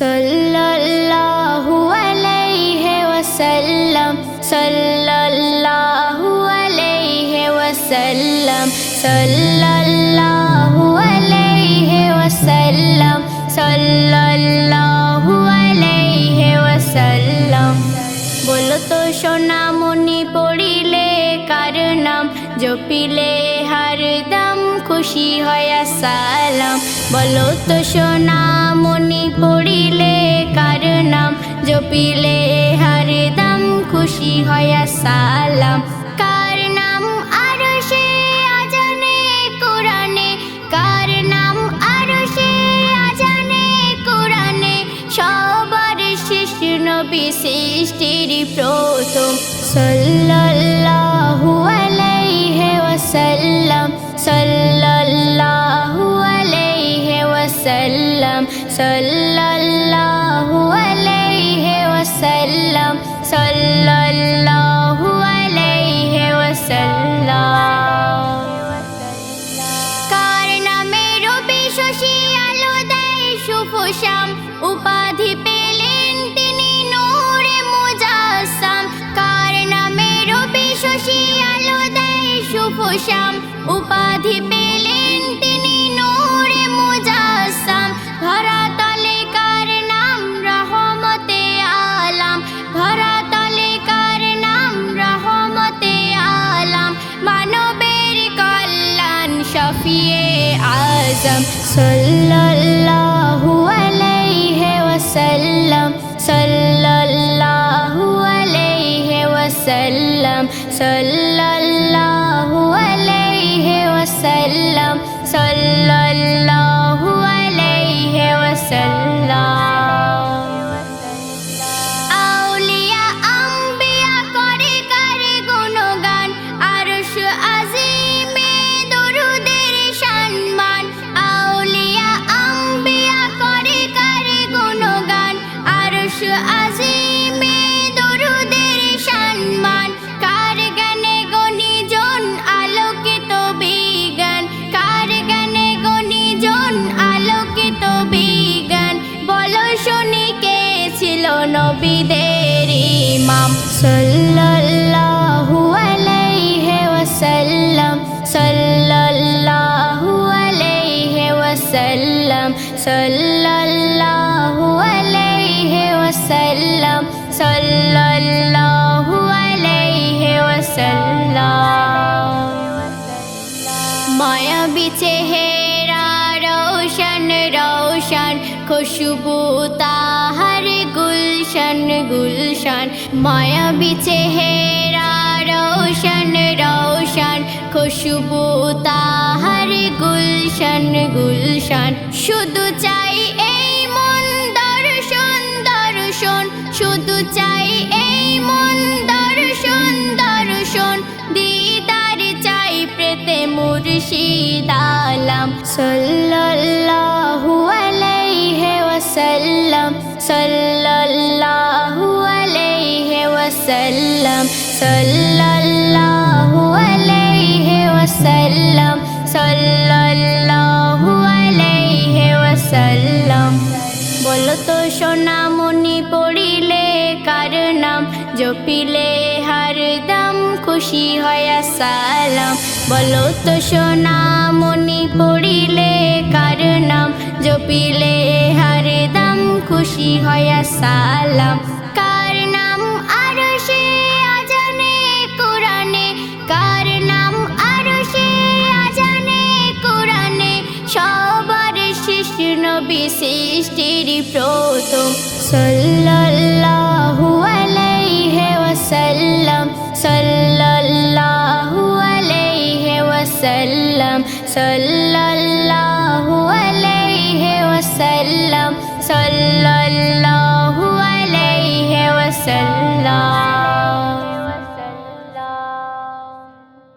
সাল্লাল্লাহু আলাইহি ওয়াসাল্লাম, সাল্লাল্লাহু আলাইহি ওয়াসাল্লাম, সাল্লাল্লাহু আলাইহি ওয়াসাল্লাম, সাল্লাল্লাহু আলাইহি ওয়াসাল্লাম। বলো তো সোনামণি পড়িলে কার নাম, জপিলে হয় সালাম। বলো তো সোনামণি পড়িলে কার নাম? জপিলে হরদম খুশি হয় সালাম। কার নাম? আরও কার নাম? আরও সবার শেষ নবী সৃষ্টির প্রথম। সাল্লাল্লাহু সাল্লাল্লাহু আলাইহি ওয়াসাল্লাম, সাল্লাল্লাহু আলাইহি ওয়াসাল্লাম। কার নামে রবি শশী আলো দেয় সুফুসাম, উপাধি পেলেন তিনি নূরে মুজাসসাম। কার নামে রবি শশী আলো দেয় ওয়াসাল্লাম সাল্লাল্লাহু আলাইহি ওয়াসাল্লাম সাল্লাল্লাহু নবীদের ইমাম সাল্লাল্লাহু আলাইহি ওয়াসাল্লাম, সাল্লাল্লাহু আলাইহি ওয়াসাল্লাম, সাল্লাল্লাহু আলাইহি ওয়াসাল্লাম, সাল্লাল্লাহু আলাইহি ওয়াসাল্লাম। মায়াবী চেহারা রোশন রোশন, খুশবু তাহার গুলশন গুলশন, মায়াবী চেহারা, রোশন রোশন। খুশবু তাহার গুলশন গুলশন। শুধু চাই এই মন দর্শন দর্শন। শুধু চাই এই মন দর্শন দর্শন। দিদার চাই প্রেতে মুর্শিদ আলম। সাল্লাল্লাহু সাল্লাল্লাহু আলাইহি ওয়াসাল্লাম, সাল্লাল্লাহু আলাইহি ওয়াসাল্লাম। বলো তো সোনামণি পড়িলে কার নাম? জপিলে হরদম খুশি হয় সালাম। বলো তো সোনামণি পড়িলে কার নাম? জপিলে হরদম খুশি হয় সালাম। নবী সৃষ্টির প্রথম সাল্লাল্লাহু আলাইহি ওয়াসাল্লাম, সাল্লাল্লাহু আলাইহি ওয়াসাল্লাম, সাল্লাল্লাহু আলাইহি ওয়াসাল্লাম, সাল্লাল্লাহু আলাইহি ওয়াসাল্লাম।